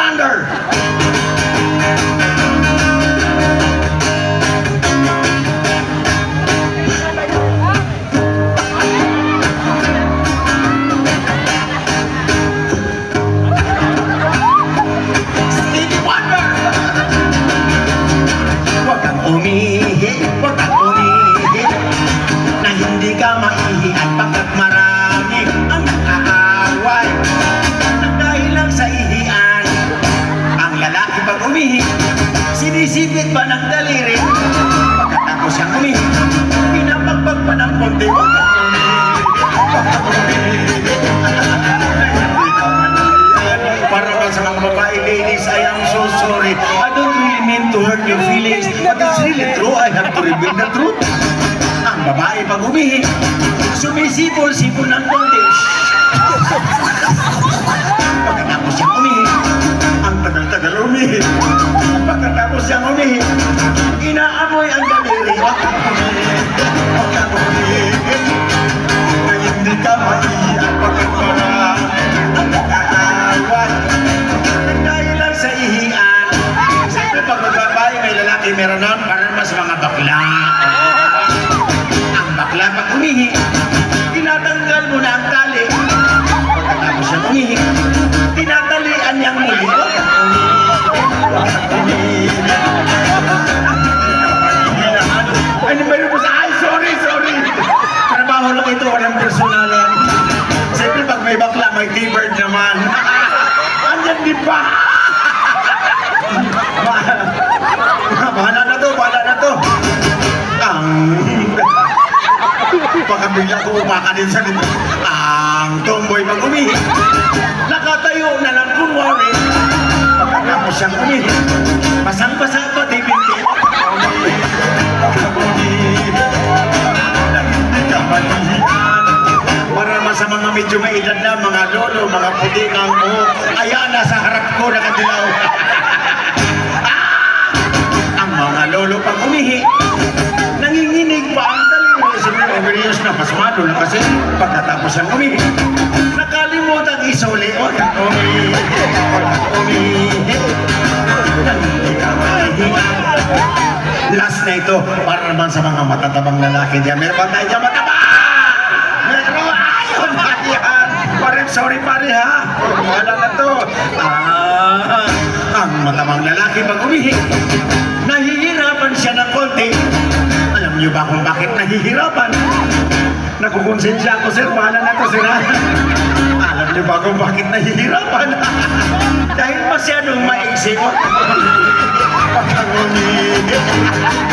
wonder. Stevie Wonder. Welcome kang me. Umihi Sinisipit pa ng daliri Pagkatapos siyang umihi Pinapagpag pa ng konti. Para sa mga babae, ladies, I am so sorry. I don't really mean to hurt your feelings, but it's really true. I have to reveal the truth. Ang babae pag umihi, sumisipol-sipol ng konti. Pagkatapos Umihi, inaamoy ang daliri. Kang umihi. Na hindi ka maiiyak pagkat marami ang nag-aaway. Dahil lang sa ihian. Siyempre pag magbabae, may lalaki meron nun, para mas mga bakla. Ang bakla pag umihi, tinatanggal mo na ang tali. Pagkatapos siyang umihi, tinatalian niyang muli. Huwag kang ba? Bahala na to, bahala na to. Ang... Baka ko umaka din sa nito. Ang tomboy pag umihi. Nakatayo na lang kunwari. Pagkatapos siyang umihi. Basang-basa pa, di binti. Para sa mga medyo may edad na, mga puti ng buhok. Ayan, nasa harap ko nakadilaw. Ah! Ang mga lolo pag umihi, nanginginig pa ang talino. Siyempre, obvious na pasmado na kasi pagkatapos ang umihi. Nakalimutan isuli. Huwag kang umihi. Umihi. Last na ito, para naman sa mga matatabang lalaki diyan. Meron ba tayo dyan mataba? Meron! Ayun na yan! Sorry pare ha. Wala na to. Ah, ang matabang lalaki pag umihi, nahihirapan siya ng konti. Alam niyo ba kung bakit nahihirapan? Nakukonsensya ako, sir. Bahala na to, sir. ha? Alam niyo ba kung bakit nahihirapan? Dahil masyadong maisip. Pag umihi.